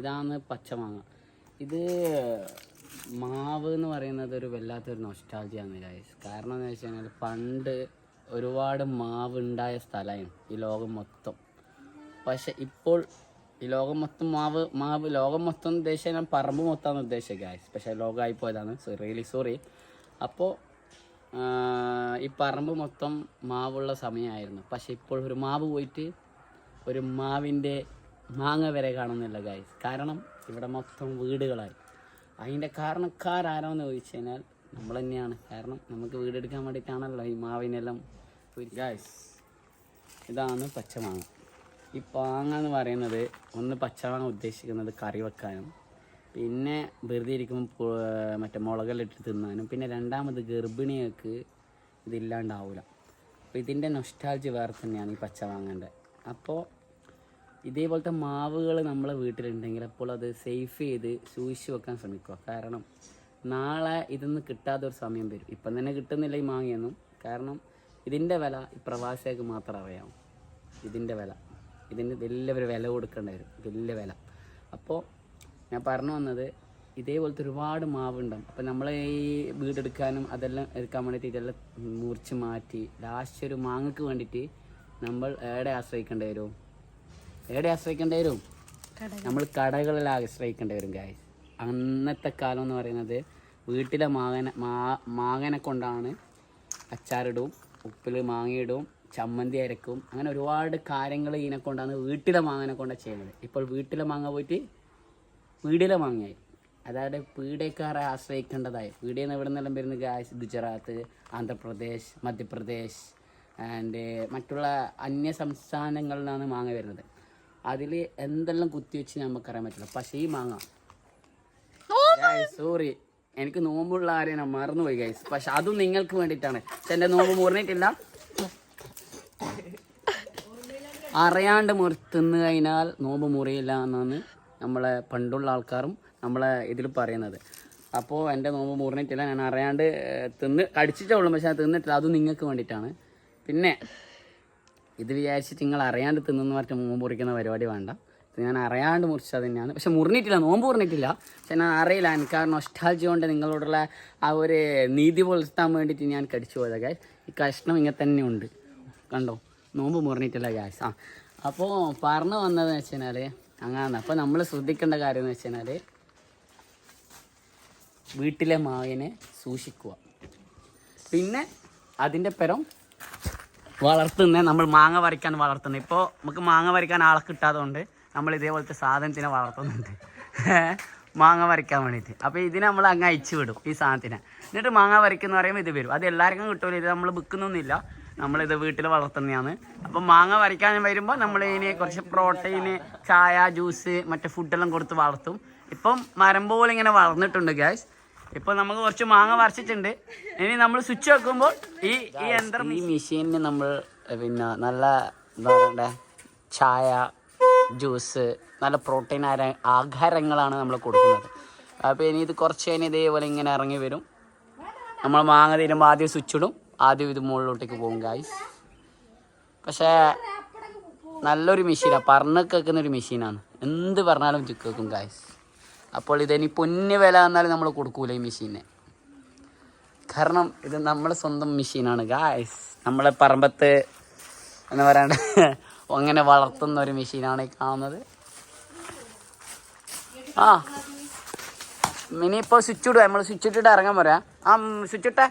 ഇതാണ് പച്ചമാങ്ങ. ഇത് മാവ് എന്ന് പറയുന്നത് ഒരു വല്ലാത്തൊരു നൊസ്റ്റാൾജിയാണ് ഗൈസ് കാരണം എന്ന് വെച്ച് കഴിഞ്ഞാൽ പണ്ട് ഒരുപാട് മാവ് ഉണ്ടായ സ്ഥലമായിരുന്നു ഈ ലോകം മൊത്തം. പക്ഷെ ഇപ്പോൾ ഈ ലോകം മൊത്തം മാവ് മാവ് ലോകം മൊത്തം ഉദ്ദേശിച്ച ഞാൻ പറമ്പ് മൊത്തമാണ് ഉദ്ദേശിച്ചത് ഗൈസ് പക്ഷേ ലോകമായി പോയതാണ്. റിയലി സോറി അപ്പോൾ ഈ പറമ്പ് മൊത്തം മാവുള്ള സമയമായിരുന്നു. പക്ഷെ ഇപ്പോൾ ഒരു മാവ് പോയിട്ട് ഒരു മാവിന്റെ മാങ്ങ വരെ കാണുന്നില്ല ഗൈസ് കാരണം ഇവിടെ മൊത്തം വീടുകളായി. അതിന്റെ കാരണക്കാരാരോന്ന് ചോദിച്ചു കഴിഞ്ഞാൽ നമ്മൾ തന്നെയാണ്. കാരണം നമുക്ക് വീടെടുക്കാൻ വേണ്ടിയിട്ടാണല്ലോ ഈ മാവിനെല്ലാം ഗൈസ് ഇതാണ് പച്ചമാങ്ങ. ഈ പാങ്ങ എന്ന് പറയുന്നത് ഒന്ന് പച്ചമാങ്ങ ഉദ്ദേശിക്കുന്നത് കറി വെക്കാനും പിന്നെ വെറുതെ ഇരിക്കുമ്പോൾ മറ്റേ മുളകെല്ലാം തിന്നാനും പിന്നെ രണ്ടാമത് ഗർഭിണികൾക്ക് ഇതില്ലാണ്ടാവില്ല അപ്പോൾ ഇതിന്റെ നൊസ്റ്റാൾജി വേറെ തന്നെയാണ് ഈ പച്ചമാങ്ങന്റെ അപ്പോൾ ഇതേപോലത്തെ മാവുകൾ നമ്മളെ വീട്ടിലുണ്ടെങ്കിൽ അപ്പോൾ അത് സേഫ് ചെയ്ത് സൂക്ഷിച്ച് വെക്കാൻ ശ്രമിക്കുക. കാരണം നാളെ ഇതൊന്നും കിട്ടാത്ത ഒരു സമയം വരും. ഇപ്പം തന്നെ കിട്ടുന്നില്ല ഈ മാങ്ങയൊന്നും. കാരണം ഇതിന്റെ വില ഈ പ്രവാസികൾക്ക് മാത്രം അറിയാം. ഇതിന്റെ വില. ഇതിന് വലിയ ഒരു വില കൊടുക്കേണ്ടി വരും. വലിയ വില. അപ്പോൾ ഞാൻ പറഞ്ഞു വന്നത് ഇതേപോലത്തെ ഒരുപാട് മാവുണ്ടാവും. അപ്പം നമ്മൾ ഈ വീടെടുക്കാനും അതെല്ലാം എടുക്കാൻ വേണ്ടിയിട്ട് ഇതെല്ലാം മുറിച്ച് മാറ്റി ലാസ്റ്റ് ഒരു മാങ്ങക്ക് വേണ്ടിയിട്ട് നമ്മൾ ഏടെ ആശ്രയിക്കേണ്ടി വരും? എവിടെ ആശ്രയിക്കേണ്ടി വരും? നമ്മൾ കടകളിൽ ആശ്രയിക്കേണ്ടി വരും ഗായ്സ് അന്നത്തെ കാലം എന്ന് പറയുന്നത് വീട്ടിലെ മാങ്ങന മാ മാങ്ങനെ കൊണ്ടാണ് അച്ചാറിടും ഉപ്പിൽ മാങ്ങയിടും ചമ്മന്തി അരക്കും. അങ്ങനെ ഒരുപാട് കാര്യങ്ങൾ ഇതിനെ കൊണ്ടാണ് വീട്ടിലെ മാങ്ങനെ കൊണ്ടാണ് ചെയ്യുന്നത്. ഇപ്പോൾ വീട്ടിലെ മാങ്ങ പോയിട്ട് വീടിലെ മാങ്ങയായി. അതായത് പീടേക്കാരെ ആശ്രയിക്കേണ്ടതായി. പീടിയിൽ നിന്ന് എവിടെ നിന്നെല്ലാം വരുന്ന ഗായ്സ് ഗുജറാത്ത് ആന്ധ്രാപ്രദേശ് മധ്യപ്രദേശ് ആൻഡ് മറ്റുള്ള അന്യ സംസ്ഥാനങ്ങളിലാണ് മാങ്ങ വരുന്നത്. അതിൽ എന്തെല്ലാം കുത്തി കുത്തിവെച്ച് നമുക്കറിയാൻ പറ്റില്ല. പക്ഷേ ഈ മാങ്ങ. സോറി എനിക്ക് നോമ്പുള്ള ആരെയാണ് മറന്നുപോയി ഗൈസ് പക്ഷെ അതും നിങ്ങൾക്ക് വേണ്ടിയിട്ടാണ്. പക്ഷെ എന്റെ നോമ്പ് മുറിഞ്ഞിട്ടില്ല. അറിയാണ്ട് മുറി തിന്നു കഴിഞ്ഞാൽ നോമ്പ് മുറിയില്ല എന്നാണ് നമ്മളെ പണ്ടുള്ള ആൾക്കാരും നമ്മളെ ഇതിൽ പറയുന്നത്. അപ്പോൾ എന്റെ നോമ്പ് മുറിഞ്ഞിട്ടില്ല. ഞാൻ അറിയാണ്ട് തിന്ന് കടിച്ചിട്ടേ ഉള്ളൂ. പക്ഷെ തിന്നിട്ടില്ല. അതും നിങ്ങൾക്ക് വേണ്ടിയിട്ടാണ്. പിന്നെ ഇത് വിചാരിച്ചിട്ട് നിങ്ങൾ അറിയാണ്ട് തിന്നെന്ന് പറഞ്ഞിട്ട് നോമ്പ് മുറിക്കുന്ന പരിപാടി വേണ്ട. ഞാൻ അറിയാണ്ട് മുറിച്ചത് തന്നെയാണ്. പക്ഷെ മുറിഞ്ഞിട്ടില്ല നോമ്പ് മുറിഞ്ഞിട്ടില്ല. പക്ഷെ ഞാൻ അറിയില്ല എനിക്ക് കാരണം നൊസ്റ്റാൾജി കൊണ്ട് നിങ്ങളോടുള്ള ആ ഒരു നീതി പുലർത്താൻ വേണ്ടിയിട്ട് ഞാൻ കടിച്ചു പോയത് ഗ്യാസ് ഈ കഷ്ണം ഇങ്ങനെ തന്നെ ഉണ്ട്. കണ്ടോ? നോമ്പ് മുറിഞ്ഞിട്ടില്ല ഗ്യാസ് ആ അപ്പോൾ പറഞ്ഞു വന്നതെന്ന് വെച്ച് കഴിഞ്ഞാൽ അങ്ങനെ അപ്പോൾ നമ്മൾ ശ്രദ്ധിക്കേണ്ട കാര്യം എന്ന് വെച്ച് കഴിഞ്ഞാൽ വീട്ടിലെ മാവിനെ സൂക്ഷിക്കുക. പിന്നെ അതിന്റെ പെരം വളർത്തുന്ന നമ്മൾ മാങ്ങ പറിക്കാൻ വളർത്തുന്നത് ഇപ്പോൾ നമുക്ക് മാങ്ങ പറിക്കാൻ ആളെ കിട്ടാത്തതുകൊണ്ട് നമ്മൾ ഇതേപോലത്തെ സാധനത്തിനെ വളർത്തുന്നുണ്ട്. മാങ്ങ പറിക്കാൻ വേണ്ടിയിട്ട്. അപ്പോൾ ഇതിനെ നമ്മൾ അങ്ങ് അയച്ചു വിടും ഈ സാധനത്തിനെ. എന്നിട്ട് മാങ്ങ പറിക്കുന്ന പറയുമ്പോൾ ഇത് വരും. അത് എല്ലാവർക്കും കിട്ടുമല്ലോ ഇത് നമ്മൾ വിൽക്കുന്നൊന്നുമില്ല. നമ്മളിത് വീട്ടിൽ വളർത്തുന്നതാണ്. അപ്പം മാങ്ങ വരയ്ക്കാൻ വരുമ്പോൾ നമ്മൾ ഇതിന് കുറച്ച് പ്രോട്ടീന് ചായ ജ്യൂസ് മറ്റേ ഫുഡെല്ലാം കൊടുത്ത് വളർത്തും. ഇപ്പം മരം പോലെ ഇങ്ങനെ വളർന്നിട്ടുണ്ട് ഗ്യാസ് ഇപ്പോൾ നമുക്ക് കുറച്ച് മാങ്ങ വരച്ചിട്ടുണ്ട് ഇനി നമ്മൾ സ്വിച്ച് വെക്കുമ്പോൾ ഈ ഈ യന്ത്രം ഈ മെഷീനിന് നമ്മൾ പിന്നെ നല്ല എന്താ പറയണ്ടേ? ചായ ജ്യൂസ് നല്ല പ്രോട്ടീൻ ആര ആഹാരങ്ങളാണ് നമ്മൾ കൊടുക്കുന്നത്. അപ്പോൾ ഇനി ഇത് കുറച്ച് കഴിഞ്ഞ് ഇതേപോലെ ഇങ്ങനെ ഇറങ്ങി വരും. നമ്മൾ മാങ്ങ തീരുമ്പോൾ ആദ്യം സ്വിച്ച് ഇടും. ആദ്യം ഇത് മുകളിലോട്ടേക്ക് പോകും ഗായ്സ് പക്ഷേ നല്ലൊരു മെഷീനാണ് പറഞ്ഞ് കേൾക്കുന്ന ഒരു മെഷീനാണ് എന്ത് പറഞ്ഞാലും ചുക്ക് വെക്കും ഗായ്സ് അപ്പോൾ ഇതിനി പൊന്നു വില എന്നാലും നമ്മൾ കൊടുക്കൂല ഈ മെഷീനെ കാരണം ഇത് നമ്മളെ സ്വന്തം മെഷീനാണ്. ഗായ്സ് നമ്മളെ പറമ്പത്ത് എന്ന് പറയാണ്ട് അങ്ങനെ വളർത്തുന്ന ഒരു മെഷീനാണ് ഈ കാണുന്നത്. ആ. മിനി ഇപ്പോൾ സ്വിച്ച് ഇടുക. നമ്മൾ സ്വിച്ച് ഇട്ടിട്ട് ഇറങ്ങാൻ പോരാ. ആ സ്വിച്ച് ഇട്ടേ.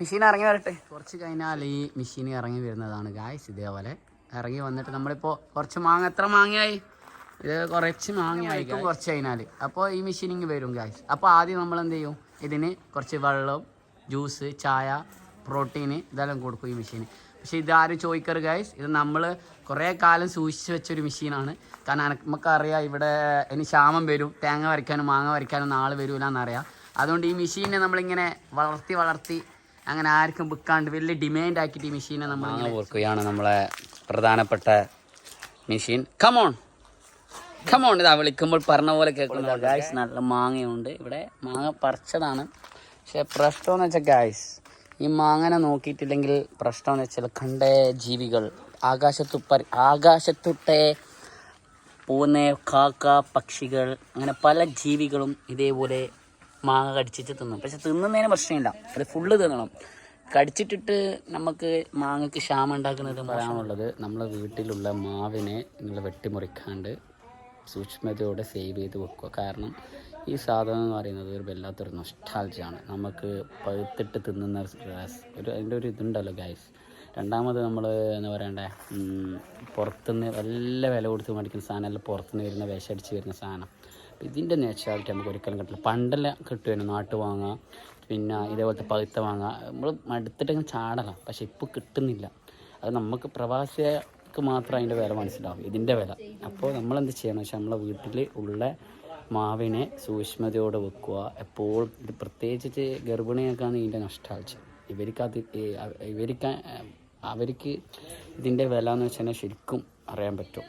മെഷീൻ ഇറങ്ങി വരട്ടെ. കുറച്ച് കഴിഞ്ഞാൽ ഈ മെഷീൻ ഇറങ്ങി വരുന്നതാണ്. ഗായ്സ് ഇതേപോലെ ഇറങ്ങി വന്നിട്ട് നമ്മളിപ്പോൾ കുറച്ച് മാങ്ങ എത്ര മാങ്ങയായി? ഇത് കുറച്ച് മാങ്ങയായി കുറച്ച് കഴിഞ്ഞാൽ അപ്പോൾ ഈ മെഷീനിങ് വരും ഗായ്സ് അപ്പോൾ ആദ്യം നമ്മൾ എന്ത് ചെയ്യും? ഇതിന് കുറച്ച് വെള്ളം ജ്യൂസ് ചായ പ്രോട്ടീന് ഇതെല്ലാം കൊടുക്കും ഈ മെഷീന് പക്ഷേ ഇതാരും ചോദിക്കരുത് ഗായ്സ് ഇത് നമ്മൾ കുറേ കാലം സൂക്ഷിച്ച് വെച്ചൊരു മെഷീനാണ് കാരണം നമുക്കറിയാം ഇവിടെ ഇനി ക്ഷാമം വരും. തേങ്ങ വരയ്ക്കാനും മാങ്ങ വരയ്ക്കാനും നാളെ വരില്ല എന്നറിയാം അതുകൊണ്ട് ഈ മെഷീനെ നമ്മളിങ്ങനെ വളർത്തി വളർത്തി അങ്ങനെ ആർക്കും വിൽക്കാണ്ട് വലിയ ഡിമാൻഡ് ആക്കിയിട്ട് ഈ മെഷീനെ നമ്മൾ ഓർക്കുകയാണ് നമ്മളെ പ്രധാനപ്പെട്ട മെഷീൻ കമോൺ കമോൺ ഇതാ വിളിക്കുമ്പോൾ പറഞ്ഞ പോലെ കേൾക്കുന്നത് ഗായ്സ് നല്ല മാങ്ങയുണ്ട്. ഇവിടെ മാങ്ങ പറിച്ചതാണ്. പക്ഷെ പ്രശ്നം എന്ന് വെച്ചാൽ ഗായ്സ് ഈ മാങ്ങനെ നോക്കിയിട്ടില്ലെങ്കിൽ പ്രശ്നം എന്ന് വെച്ചാൽ കണ്ട ജീവികൾ. ആകാശത്തു പരി ആകാശത്തുട്ടെ പോകുന്ന കാക്ക പക്ഷികൾ അങ്ങനെ പല ജീവികളും ഇതേപോലെ മാങ്ങ കടിച്ചിട്ട് തിന്നും. പക്ഷെ തിന്നുന്നതിന് പ്രശ്നമില്ല. അത് ഫുള്ള് തിന്നണം. കടിച്ചിട്ടിട്ട് നമുക്ക് മാങ്ങയ്ക്ക് ക്ഷാമം ഉണ്ടാക്കുന്നത് പറയാനുള്ളത് നമ്മളെ വീട്ടിലുള്ള മാവിനെ നിങ്ങൾ വെട്ടിമുറിക്കാണ്ട് സൂക്ഷ്മതയോടെ സേവ് ചെയ്ത് വെക്കുക. കാരണം ഈ സാധനം എന്ന് പറയുന്നത് ഒരു വല്ലാത്തൊരു നൊസ്റ്റാൾജിയാണ് നമുക്ക് പഴുത്തിട്ട് തിന്നുന്ന ഒരു അതിന്റെ ഒരു ഇതുണ്ടല്ലോ ഗൈസ് രണ്ടാമത് നമ്മൾ എന്താ പറയണ്ടേ? പുറത്തുനിന്ന് വല്ല വില കൊടുത്ത് മേടിക്കുന്ന സാധനമല്ല പുറത്തുനിന്ന് വരുന്ന വിഷടിച്ച് വരുന്ന സാധനം. അപ്പോൾ ഇതിന്റെ നാച്ചുറാലിറ്റി നമുക്ക് ഒരിക്കലും കിട്ടില്ല പണ്ടെല്ലാം കിട്ടുമായിരുന്നു നാട്ട് വാങ്ങുക പിന്നെ ഇതേപോലത്തെ പഴുത്ത വാങ്ങുക നമ്മൾ മടുത്തിട്ടങ്ങ് ചാടല. പക്ഷേ ഇപ്പോൾ കിട്ടുന്നില്ല. അത് നമുക്ക് പ്രവാസിക്ക് മാത്രം അതിന്റെ വില മനസ്സിലാവും ഇതിന്റെ വില. അപ്പോൾ നമ്മൾ എന്ത് ചെയ്യണം വെച്ചാൽ നമ്മളെ വീട്ടിൽ ഉള്ള മാവിനെ സൂക്ഷ്മതയോടെ വെക്കുക. എപ്പോൾ ഇത് പ്രത്യേകിച്ച് ഗർഭിണിയൊക്കെയാണ് ഇതിന്റെ നഷ്ടാഴ്ച ഇവർക്ക് അത് ഇവർക്ക് അവർക്ക് ഇതിന്റെ വില എന്ന് വെച്ചാൽ ശരിക്കും അറിയാൻ പറ്റും.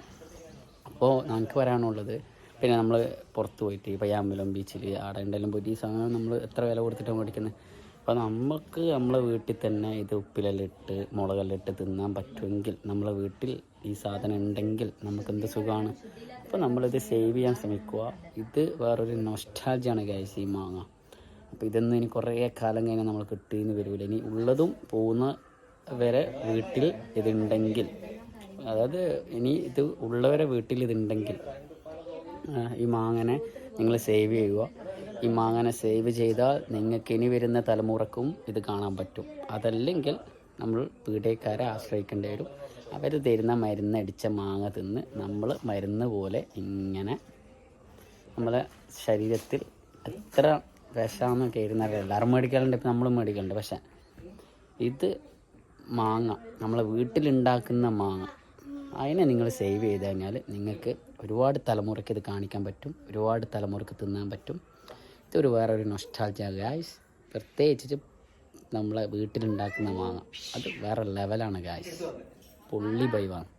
അപ്പോൾ നമുക്ക് പറയാനുള്ളത് പിന്നെ നമ്മൾ പുറത്ത് പോയിട്ട് പയ്യാമ്പലം ബീച്ചിൽ ആടെ എന്തെങ്കിലും പോയിട്ട് ഈ സാധനം നമ്മൾ എത്ര വില കൊടുത്തിട്ടാണ് മേടിക്കുന്നത്? അപ്പോൾ നമുക്ക് നമ്മളെ വീട്ടിൽ തന്നെ ഇത് ഉപ്പിലെല്ലാം ഇട്ട് തിന്നാൻ പറ്റുമെങ്കിൽ നമ്മളെ വീട്ടിൽ ഈ സാധനം ഉണ്ടെങ്കിൽ നമുക്ക് എന്ത് സുഖമാണ് അപ്പോൾ നമ്മളിത് സേവ് ചെയ്യാൻ ശ്രമിക്കുക. ഇത് വേറൊരു നോസ്റ്റാജിയാണ് ഗൈസ് ഈ മാങ്ങ. അപ്പോൾ ഇതൊന്നും ഇനി കുറേ കാലം കഴിഞ്ഞാൽ നമ്മൾ കിട്ടിയെന്ന് വരില്ല ഇനി ഉള്ളതും പോകുന്ന വരെ വീട്ടിൽ ഇതുണ്ടെങ്കിൽ അതായത് ഇനി ഇത് ഉള്ളവരെ വീട്ടിൽ ഇതുണ്ടെങ്കിൽ ഈ മാങ്ങനെ നിങ്ങൾ സേവ് ചെയ്യുക. ഈ മാങ്ങനെ സേവ് ചെയ്താൽ നിങ്ങൾക്ക് ഇനി വരുന്ന തലമുറക്കും ഇത് കാണാൻ പറ്റും. അതല്ലെങ്കിൽ നമ്മൾ പീഡിയക്കാരെ ആശ്രയിക്കേണ്ടി വരും. അവർ തരുന്ന മരുന്നടിച്ച മാങ്ങ തിന്ന് നമ്മൾ മരുന്ന് പോലെ ഇങ്ങനെ നമ്മളെ ശരീരത്തിൽ എത്ര വിഷമാണെന്ന് കയറുന്നവരെ എല്ലാവരും മേടിക്കാറുണ്ട് ഇപ്പം നമ്മളും മേടിക്കാറുണ്ട്. പക്ഷേ ഇത് മാങ്ങ നമ്മളെ വീട്ടിലുണ്ടാക്കുന്ന മാങ്ങ അതിനെ നിങ്ങൾ സേവ് ചെയ്ത് കഴിഞ്ഞാൽ നിങ്ങൾക്ക് ഒരുപാട് തലമുറയ്ക്ക് ഇത് കാണിക്കാൻ പറ്റും ഒരുപാട് തലമുറയ്ക്ക് തിന്നാൻ പറ്റും. ഇതൊരു വേറൊരു നൊസ്റ്റാൾജിയ ഗായ്സ് പ്രത്യേകിച്ച് നമ്മളെ വീട്ടിലുണ്ടാക്കുന്ന മാങ്ങ. അത് വേറെ ലെവലാണ് ഗായ്സ് പുള്ളി ബൈവാണ്.